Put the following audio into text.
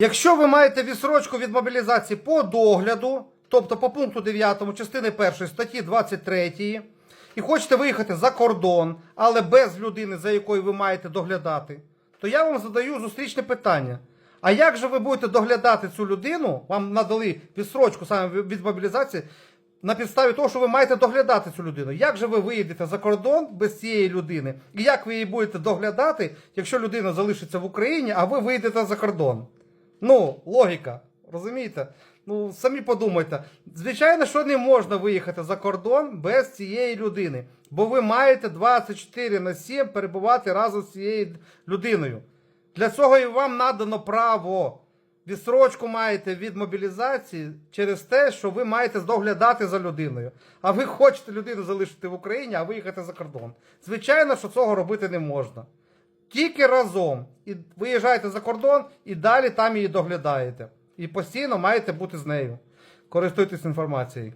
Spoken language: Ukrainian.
Якщо ви маєте відсрочку від мобілізації по догляду, тобто по пункту 9 частини 1 статті 23, і хочете виїхати за кордон, але без людини, за якою ви маєте доглядати, то я вам задаю зустрічне питання. А як же ви будете доглядати цю людину? Вам надали відсрочку саме від мобілізації на підставі того, що ви маєте доглядати цю людину. Як же ви виїдете за кордон без цієї людини? І як ви її будете доглядати, якщо людина залишиться в Україні, а ви виїдете за кордон? Ну, логіка, розумієте? Ну, самі подумайте. Звичайно, що не можна виїхати за кордон без цієї людини, бо ви маєте 24 на 7 перебувати разом з цією людиною. Для цього і вам надано право. Відсрочку маєте від мобілізації через те, що ви маєте доглядати за людиною. А ви хочете людину залишити в Україні, а виїхати за кордон. Звичайно, що цього робити не можна. Тільки разом і виїжджаєте за кордон і далі там її доглядаєте. І постійно маєте бути з нею. Користуйтесь інформацією.